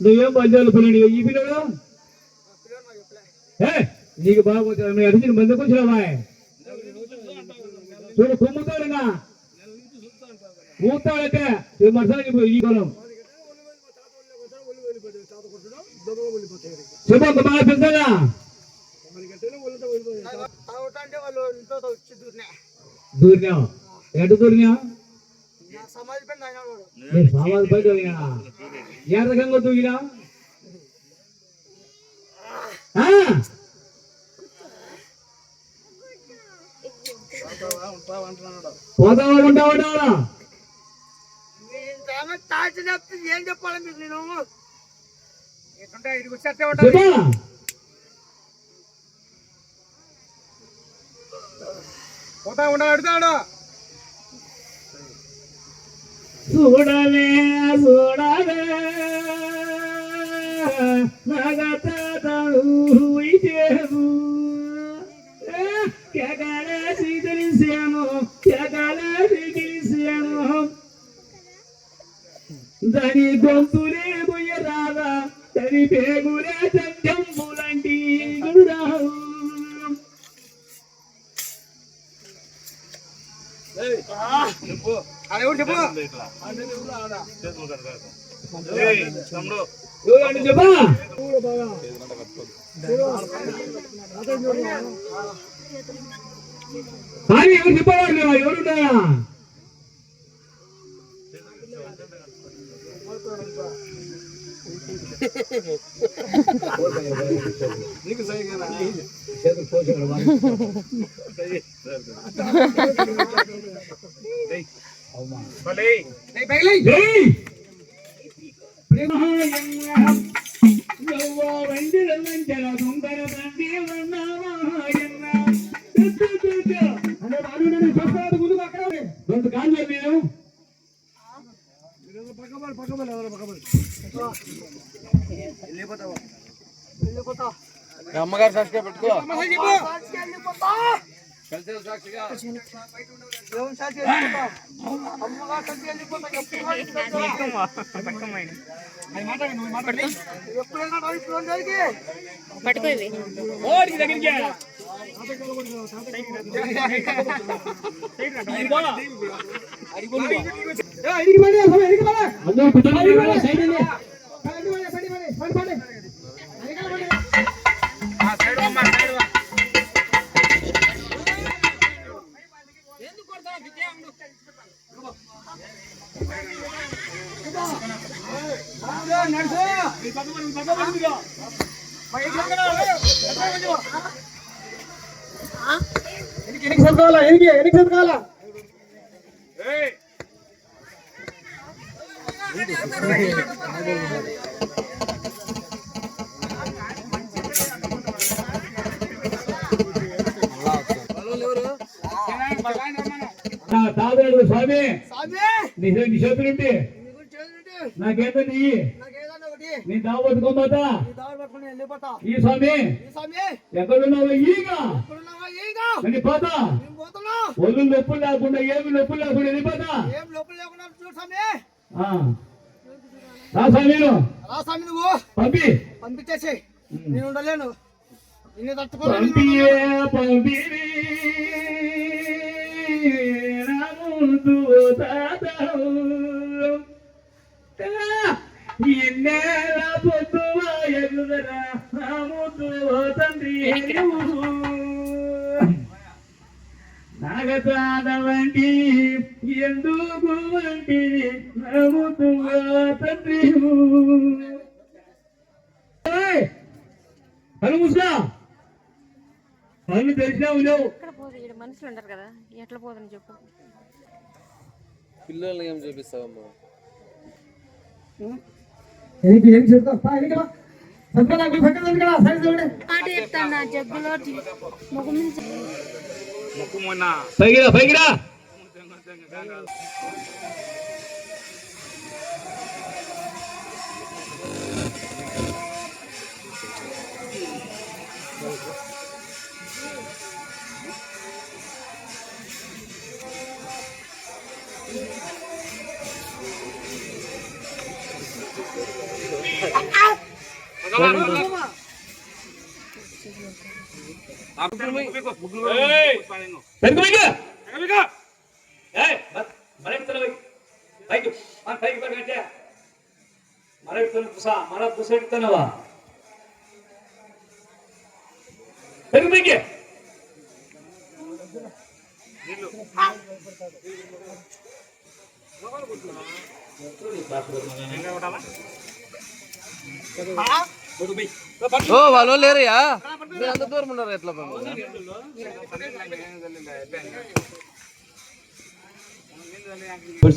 నువ్వేం బంధువులు పిల్లడు ఈ పిల్లడు? ఏ నీకు బాగా నువ్వు ఎడిచిన మంది కూర్చున్నావా చూడు కుమ్ముతాడుగా ఊతాడైతే ఈ మసాలకి ఈ కొలం చెప్పు బాగా పెద్దగా దూరినా ఎటు సమాధి పైన ఏ రకంగా దూరినా పోతావా ఉంటావా ఉంటావా ఏం చెప్పాలి మీకు నేను? ఎట్టుంటే ఇడికి వచ్చేస్తే చెప్పా. పోతా ఉండా అడుగుతాడు చూడవే చూడవే నగతాతడు ఇదేవు ఎగలేసి తెలిసాను ఎగలేసి తెలిసాను దాని గొంతులే పోయరాదా దాని పేగులే అది ఎవరు చెప్పు? చెప్పా? ఎవరు చెప్పాలి ఎవరున్నారా చూస్తున్నాడు ముందుకు అక్కడ రెండు కాళ్ళు నేను అమ్మగారు సాక్షిగా పెట్టుకో. పట్టుకో దగ్గరికి ఏయ్, ఇడికి పడి, అసలు ఎనికి సర్దుకోవాలా ఎనికి ఎనికి నా తాతడు స్వామి నీ చేతులుంటే నీ నీ దావ పట్టుకోబోతా ఈ స్వామి. ఎక్కడున్నావు ఈగ. నేను పోతున్నా. ఒళ్ళు నొప్పులు లేకుండా ఏమి నొప్పులు లేకుండా వెళ్ళిపోతా. రా స్వామి రా స్వామి నువ్వు. పంపి. పంపించేసి నేను ఉండలేను. నిన్ను తట్టుకోలేను పంపిరి. రాముడు తాతవు. ఎన్నేళ్ళ పొద్దువ ఎగుదరా రాముడు తండ్రి నాగతాద వంటి ఎందుకు వంటి రాముడు తండ్రి! కళ్ళు మూసుకో. కళ్ళు తెరిచినావు లేవు మనుషులు ఉంటారు కదా. ఎట్లా పోదని చెప్పు. పిల్లల్ని ఏం చూపిస్తావమ్మా? నీకు ఏం చెప్తా ఇక్కడ సంతలో నాకు పెట్టదు ఇక్కడ సైజ్ చూడండి ఆట చెప్తాను జగ్గులో ముఖం పైకిరా పైకిరా Thank you. ಮರ ಇಡ್ತಾನೆ ಕುಸ ಮರ ಕುಸ ಇಡ್ತಾನವ ಹೆಂಗೆ ನಿಲ್ಲು ఓ వాళ్ళు లేరయ్యా మీరు అంత దూరం ఉన్నారు ఎట్లా ఇప్పుడు